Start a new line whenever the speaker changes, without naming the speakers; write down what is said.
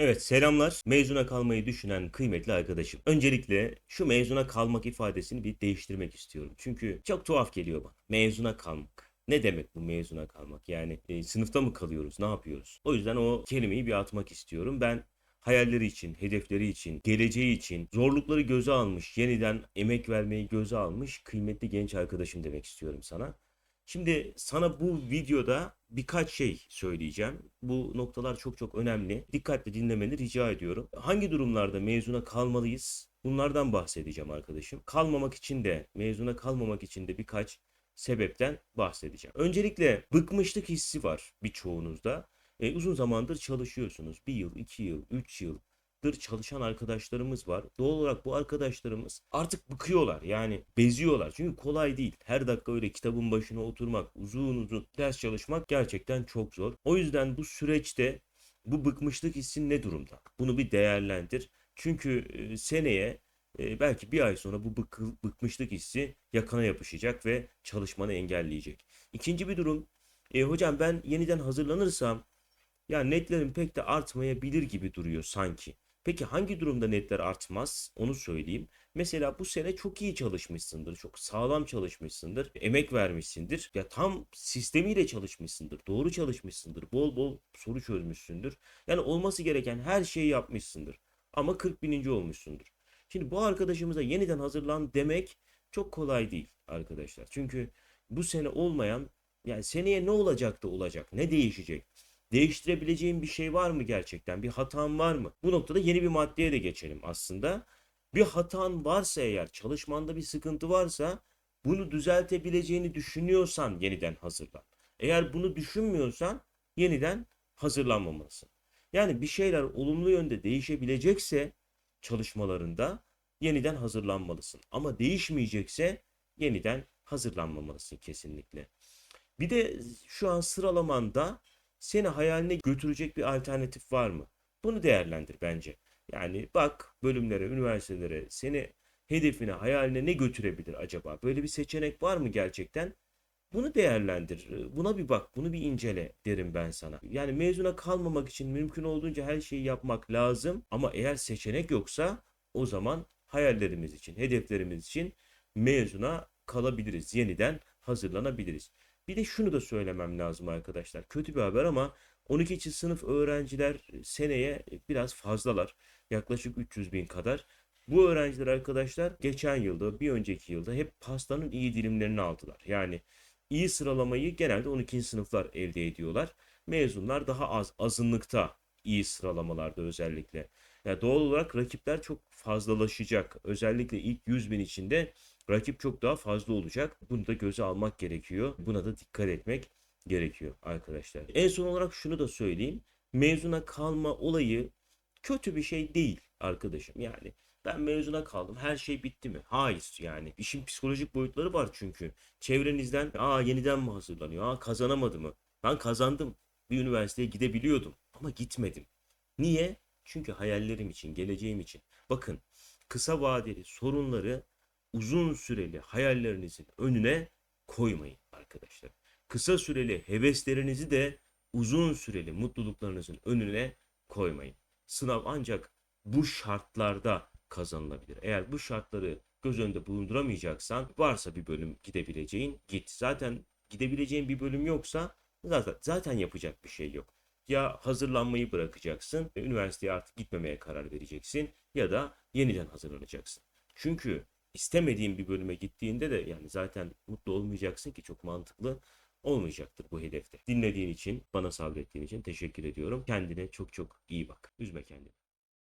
Evet selamlar. Mezuna kalmayı düşünen kıymetli arkadaşım. Öncelikle şu mezuna kalmak ifadesini bir değiştirmek istiyorum. Çünkü çok tuhaf geliyor bana. Mezuna kalmak. Ne demek bu mezuna kalmak? Yani e, sınıfta mı kalıyoruz? Ne yapıyoruz? O yüzden o kelimeyi bir atmak istiyorum. Ben hayalleri için, hedefleri için, geleceği için zorlukları göze almış, yeniden emek vermeyi göze almış kıymetli genç arkadaşım demek istiyorum sana. Şimdi sana bu videoda birkaç şey söyleyeceğim. Bu noktalar çok çok önemli. Dikkatli dinlemeni rica ediyorum. Hangi durumlarda mezuna kalmalıyız? Bunlardan bahsedeceğim arkadaşım. Kalmamak için de, mezuna kalmamak için de birkaç sebepten bahsedeceğim. Öncelikle bıkmışlık hissi var birçoğunuzda. E, uzun zamandır çalışıyorsunuz. Bir yıl, iki yıl, üç yıl çalışan arkadaşlarımız var. Doğal olarak bu arkadaşlarımız artık bıkıyorlar. Yani beziyorlar. Çünkü kolay değil. Her dakika öyle kitabın başına oturmak, uzun uzun ders çalışmak gerçekten çok zor. O yüzden bu süreçte bu bıkmışlık hissi ne durumda? Bunu bir değerlendir. Çünkü e, seneye e, belki bir ay sonra bu bıkı- bıkmışlık hissi yakana yapışacak ve çalışmanı engelleyecek. İkinci bir durum, e, hocam ben yeniden hazırlanırsam ya netlerim pek de artmayabilir gibi duruyor sanki. Peki hangi durumda netler artmaz? Onu söyleyeyim. Mesela bu sene çok iyi çalışmışsındır. Çok sağlam çalışmışsındır. Emek vermişsindir. Ya tam sistemiyle çalışmışsındır. Doğru çalışmışsındır. Bol bol soru çözmüşsündür. Yani olması gereken her şeyi yapmışsındır. Ama 40 bininci olmuşsundur. Şimdi bu arkadaşımıza yeniden hazırlan demek çok kolay değil arkadaşlar. Çünkü bu sene olmayan yani seneye ne olacak da olacak? Ne değişecek? Değiştirebileceğim bir şey var mı gerçekten? Bir hatan var mı? Bu noktada yeni bir maddeye de geçelim aslında. Bir hatan varsa eğer, çalışmanda bir sıkıntı varsa bunu düzeltebileceğini düşünüyorsan yeniden hazırlan. Eğer bunu düşünmüyorsan yeniden hazırlanmamalısın. Yani bir şeyler olumlu yönde değişebilecekse çalışmalarında yeniden hazırlanmalısın. Ama değişmeyecekse yeniden hazırlanmamalısın kesinlikle. Bir de şu an sıralamanda seni hayaline götürecek bir alternatif var mı? Bunu değerlendir bence. Yani bak bölümlere, üniversitelere seni hedefine, hayaline ne götürebilir acaba? Böyle bir seçenek var mı gerçekten? Bunu değerlendir. Buna bir bak, bunu bir incele derim ben sana. Yani mezuna kalmamak için mümkün olduğunca her şeyi yapmak lazım. Ama eğer seçenek yoksa o zaman hayallerimiz için, hedeflerimiz için mezuna kalabiliriz. Yeniden hazırlanabiliriz. Bir de şunu da söylemem lazım arkadaşlar. Kötü bir haber ama 12. sınıf öğrenciler seneye biraz fazlalar. Yaklaşık 300 bin kadar. Bu öğrenciler arkadaşlar geçen yılda, bir önceki yılda hep pastanın iyi dilimlerini aldılar. Yani iyi sıralamayı genelde 12. sınıflar elde ediyorlar. Mezunlar daha az, azınlıkta iyi sıralamalarda özellikle. Yani doğal olarak rakipler çok fazlalaşacak. Özellikle ilk 100 bin içinde rakip çok daha fazla olacak. Bunu da göze almak gerekiyor. Buna da dikkat etmek gerekiyor arkadaşlar. En son olarak şunu da söyleyeyim. Mezuna kalma olayı kötü bir şey değil arkadaşım. Yani ben mezuna kaldım. Her şey bitti mi? Hayır yani. İşin psikolojik boyutları var çünkü. Çevrenizden aa yeniden mi hazırlanıyor? Aa kazanamadı mı? Ben kazandım. Bir üniversiteye gidebiliyordum ama gitmedim. Niye? Çünkü hayallerim için, geleceğim için. Bakın kısa vadeli sorunları uzun süreli hayallerinizin önüne koymayın arkadaşlar. Kısa süreli heveslerinizi de uzun süreli mutluluklarınızın önüne koymayın. Sınav ancak bu şartlarda kazanılabilir. Eğer bu şartları göz önünde bulunduramayacaksan varsa bir bölüm gidebileceğin git. Zaten gidebileceğin bir bölüm yoksa zaten yapacak bir şey yok. Ya hazırlanmayı bırakacaksın ve üniversiteye artık gitmemeye karar vereceksin ya da yeniden hazırlanacaksın. Çünkü istemediğin bir bölüme gittiğinde de yani zaten mutlu olmayacaksın ki çok mantıklı olmayacaktır bu hedefte. Dinlediğin için, bana sabrettiğin için teşekkür ediyorum. Kendine çok çok iyi bak. Üzme kendini.